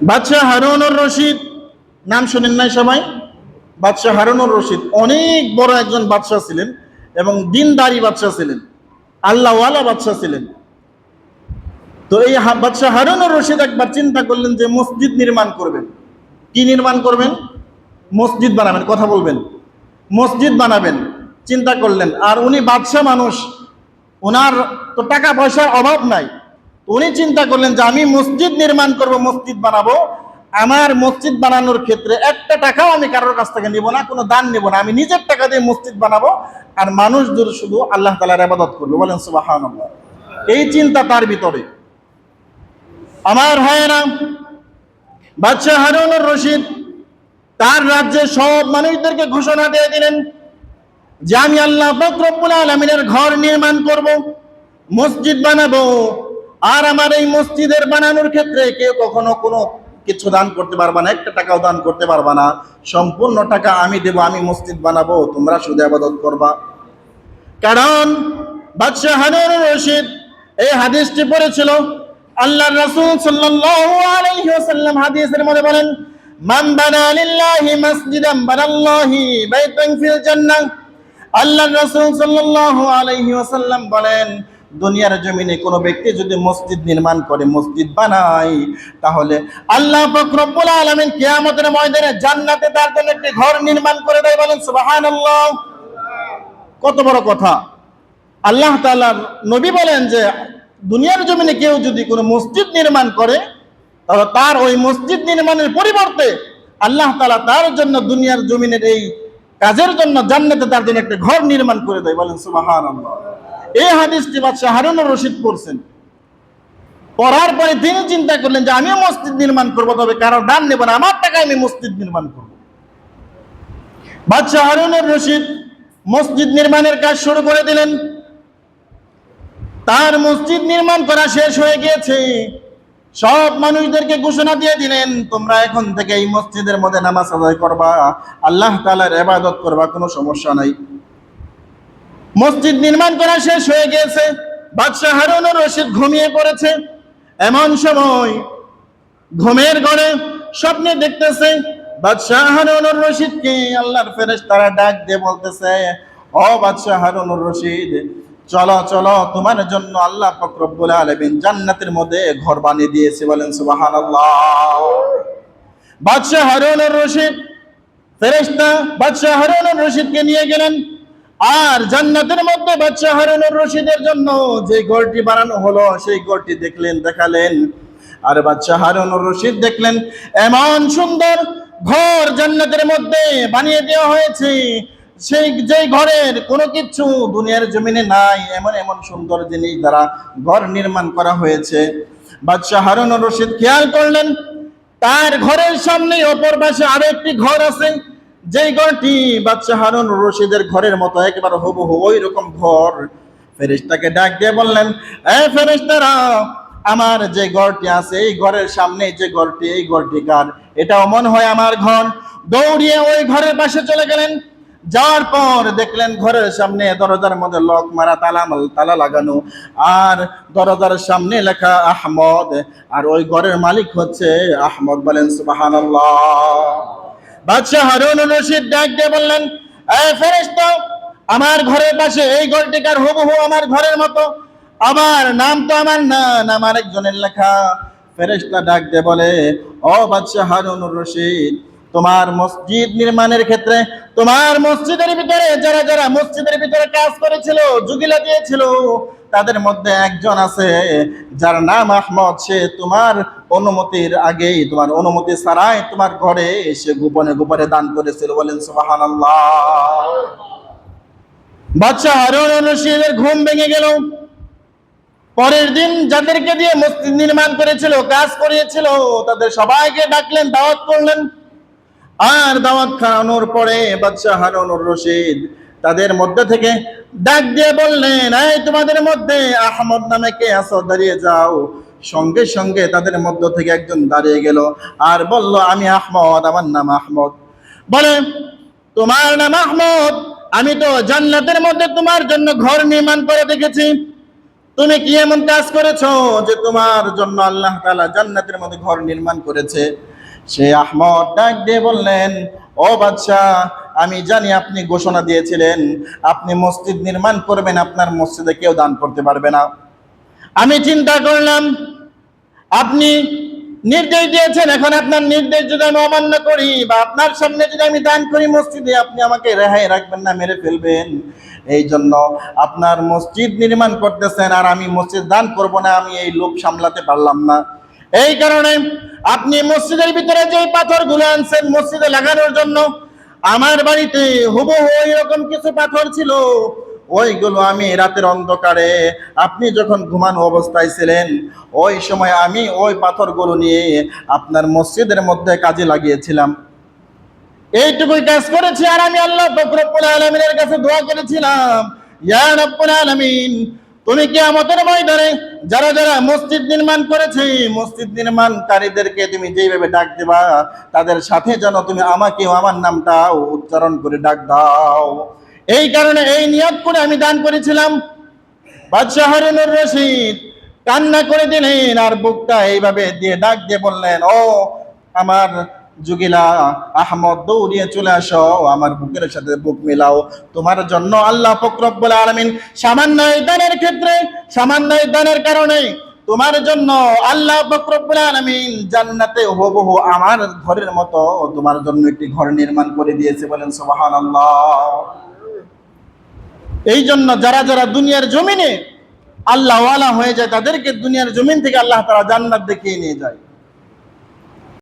বাদশাহ হারুনুর রশিদ, নাম শুনেন নাই সবাই? বাদশাহ হারুনুর রশিদ অনেক বড় একজন বাদশাহ ছিলেন এবং দিনদারি বাদশাহ ছিলেন, আল্লাহওয়ালা বাদশাহ ছিলেন। তো এই বাদশাহ হারুনুর রশিদ একবার চিন্তা করলেন যে মসজিদ নির্মাণ করবেন। কি নির্মাণ করবেন? মসজিদ বানাবেন, কথা বলবেন। মসজিদ বানাবেন, চিন্তা করলেন। আর উনি বাদশাহ মানুষ ওনার তো টাকা পয়সার অভাব নাই। উনি চিন্তা করলেন যে আমি মসজিদ নির্মাণ করব, মসজিদ বানাবো। আমার মসজিদ বানানোর ক্ষেত্রে একটা টাকাও আমি কারোর কাছ থেকে নিব না, কোনো দান নিব না। আমি নিজের টাকা দিয়ে মসজিদ বানাবো আর মানুষদের শুধু আল্লাহ তালার আবাদত করবে, বলেন সুবাহ এই চিন্তা তার ভিতরে। আমার হয় না বাদশাহ হারুনুর রশিদ তার রাজ্যে সব মানুষদেরকে ঘোষণা দিয়ে দিলেন যে আমি আল্লাহ ফকরবুল আলমিনের ঘর নির্মাণ করব, মসজিদ বানাবো। আর আমার এই মসজিদের বানানোর ক্ষেত্রে কেউ কখনো কোনো কিছু দান করতে পারবা না, একটা টাকাও দান করতে পারবা না। সম্পূর্ণ টাকা আমি দেব, আমি মসজিদ বানাবো, তোমরা শুধু আবাদত করবা। কারণ বাদশাহ রশিদ এই হাদিসটি পড়েছিল আল্লাহ রাসূল সাল্লাল্লাহু আলাইহি ওয়াসাল্লাম হাদিসের মধ্যে বলেন, মান বানা লিল্লাহি মাসজিদান বানাল্লাহি বাইতান ফিল জান্নাহ। আল্লাহ রাসূল সাল্লাল্লাহু আলাইহি ওয়াসাল্লাম বলেন দুনিয়ার জমিনে কোনো ব্যক্তি যদি মসজিদ নির্মাণ করে, মসজিদ বানায়, তাহলে আল্লাহ পাক রব্বুল আলামিন কিয়ামতের ময়দানে জান্নাতে তার জন্য একটি ঘর নির্মাণ করে দেয় বলেন, সুবহানাল্লাহ। কত বড় কথা। আল্লাহ তাআলা নবী বলেন যে, দুনিয়ার জমিনে কেউ যদি কোনো মসজিদ নির্মাণ করে, তাহলে তার ওই মসজিদ নির্মাণের পরিবর্তে আল্লাহ তালা তার জন্য দুনিয়ার জমিনের এই কাজের জন্য জান্নাতে তার জন্য একটা ঘর নির্মাণ করে দেয় বলেন, সুবহানাল্লাহ। এই হাদিসটি বাদশাহ হারুনুর রশিদ পড়ছেন, পড়ার পরে তিনি চিন্তা করলেন যে আমিও মসজিদ নির্মাণ করব, তবে কারও দান নেব না, আমার টাকায় আমি মসজিদ নির্মাণ করব। বাদশাহ হারুনুর রশিদ মসজিদ নির্মাণের কাজ শুরু করে দিলেন। তার মসজিদ নির্মাণ করা শেষ হয়ে গিয়েছে। সব মানুষদেরকে ঘোষণা দিয়ে দিলেন, তোমরা এখন থেকে এই মসজিদের মধ্যে নামাজ আদায় করবা, আল্লাহ তাআলার এবাদত করবা, কোনো সমস্যা নাই। মসজিদ নির্মাণ করা শেষ হয়ে গিয়েছে। বাদশাহ হারুনুর রশিদ ঘুমিয়ে পড়েছে। এমন সময় ঘুমের ঘরে স্বপ্নে দেখতেছে বাদশাহ হারুনুর রশিদকে আল্লাহর ফেরেশতারা ডাক দিয়ে বলতেছে, ও বাদশাহ হারুনুর রশিদ, চলো চলো, তোমার জন্য আল্লাহ পাক রব্বুল আলামিন জান্নাতের মধ্যে ঘর বানিয়ে দিয়েছে। বলেন, সুবহানাল্লাহ। বাদশাহ হারুনুর রশিদ, ফেরেশতা বাদশাহ হারুনুর রশিদকে নিয়ে গেলেন। আর জান্নাতের মধ্যে বাদশাহ হারুনুর রশিদের জন্য যে ঘরটি বানানো হলো, সেই ঘরটি দেখলেন, দেখালেন। আর বাদশাহ হারুনুর রশিদ দেখলেন, এমন সুন্দর ঘর জান্নাতের মধ্যে বানিয়ে দেওয়া হয়েছে। সেই যে ঘরের কোনো কিছু দুনিয়ার জমিনে নাই, এমন এমন সুন্দর জিনিস দ্বারা ঘর নির্মাণ করা হয়েছে। বাদশাহ হারুনুর রশিদ খেয়াল করলেন, তার ঘরের সামনে অপর পাশে আরও একটি ঘর আছে। যেই ঘরটি বাদশাহ হারুন রশিদের ঘরের মতো, একেবারে হুবহু ওই রকম ঘর। ফেরিস্তাকে ডাক দিয়ে বললেন, এ ফেরেশতারা, আমার যে ঘরটি আছে, এই ঘরের সামনে যে ঘরটি, এই ঘরটি কার? এটাও মনে হয় আমার ঘর। দৌড়িয়ে ওই ঘরের পাশে চলে গেলেন। যাওয়ার পর দেখলেন ঘরের সামনে দরজার মধ্যে লক মারা তালা তালা লাগানো। আর দরজার সামনে লেখা আহমদ। আর ওই ঘরের মালিক হচ্ছে আহমদ বলেন, সুবহানাল্লাহ। বাদশাহ হারুন রশিদ ডাক দিয়ে বললেন আমার ঘরের পাশে এই ঘরটিকার হুবহু আমার ঘরের মতো। আমার নাম তো আমার না, নাম আরেকজনের লেখা। ফেরেশতা ডাক দিয়ে বলে, ও বাদশাহ হারুন রশিদ, তোমার মসজিদ নির্মাণের ক্ষেত্রে, তোমার মসজিদের ভিতরে যারা যারা মসজিদের ভিতরে কাজ করেছিল জুগিলা দিয়েছিল তাদের মধ্যে একজন আছে, যার নাম আহমদ। সে তোমার অনুমতির আগেই, তোমার অনুমতি ছাড়াই তোমার ঘরে এসে গোপনে গোপনে দান করেছিল। বলেন বাচ্চা হারুন রশিদের ঘুম ভেঙে গেল। পরের দিন যাদেরকে দিয়ে মসজিদ নির্মাণ করেছিল, কাজ করিয়েছিল, তাদের সবাইকে ডাকলেন, দাওয়াত করলেন। আর দাওয়াত খাওয়ানোর পরে বাদশাহ হারুনুর রশিদ তাদের মধ্যে থেকে ডাক দিয়ে বললেন, এই তোমাদের মধ্যে আহমদ নামে কে আসো দাঁড়িয়ে যাও। সঙ্গে সঙ্গে তাদের মধ্য থেকে একজন দাঁড়িয়ে গেল আর বলল, আমি আহমদ, আমার নাম আহমদ। বলে, তোমার নাম আহমদ? আমি তো জান্নাতের মধ্যে তোমার জন্য ঘর নির্মাণ করে দেখেছি তুমি কি এমন কাজ করেছ যে তোমার জন্য আল্লাহ তাআলা জান্নাতের মধ্যে ঘর নির্মাণ করেছে? সে আহমদ ডাক দিয়ে বললেন, ও বাদশাহ আমি জানি আপনি ঘোষণা দিয়েছিলেন, আপনি মসজিদ নির্মাণ করবেন, আপনার মসজিদে কেউ দান করতে পারবে না। আমি চিন্তা করলাম, আপনি নির্দেশ দিয়েছেন, এখন আপনার নির্দেশ যদি আমি অমান্য করি বা আপনার সামনে যদি আমি দান করি মসজিদে, আপনি আমাকে রেহাই রাখবেন না, মেরে ফেলবেন। এই জন্য আপনার মসজিদ নির্মাণ করতেছেন আর আমি মসজিদ দান করব না, আমি এই লোক সামলাতে পারলাম না। এই কারণে আপনি মসজিদের ভিতরে যে পাথরগুলো আনছেন, মসজিদে লাগানোর জন্য আমার বাড়িতে হুবহু এরকম কিছু পাথর ছিল। ওইগুলো আমি রাতের অন্ধকারে, আপনি যখন ঘুমানো অবস্থায় ছিলেন, ওই সময় আমি ওই পাথরগুলো নিয়ে আপনার মসজিদের মধ্যে কাজে লাগিয়েছিলাম। এইটুকুই কাজ করেছি আর আমি আল্লাহ রব্বুল আলামিনের কাছে দোয়া করেছিলাম। ইয়া রব্বুল তুমি কি আমাদের ময়দানে যারা যারা মসজিদ নির্মাণ করেছে মসজিদ নির্মাণকারীদেরকে তুমি যেইভাবে ডাক দেবা, তাদের সাথে যেন তুমি আমাকেও আমার নামটাও উচ্চারণ করে ডাক দাও। এই কারণে এই নিয়ত করে আমি দান করেছিলাম। বাদশাহ রশিদ কান্না করে দিলেন আর বুকটা এইভাবে দিয়ে ডাক দিয়ে বললেন, ও আমার যুগিলা, আহমদ দৌড়িয়ে চলে আসো আমার বুকের সাথে বুক মিলাও। তোমার জন্য আল্লাহ ফকরব্বুল আলমিন সামান্য দানের ক্ষেত্রে সামান্য দানের কারণে তোমার জন্য আল্লাহ ফকরব্বুল আলমিন জান্নাতে হুবহু আমার ঘরের মতো তোমার জন্য একটি ঘর নির্মাণ করে দিয়েছে বলেন সুবহানাল্লাহ। এই জন্য যারা যারা দুনিয়ার জমিনে আল্লাহওয়ালা হয়ে যায়, তাদেরকে দুনিয়ার জমিন থেকে আল্লাহ তারা জান্নাত দেখিয়ে নিয়ে যায়।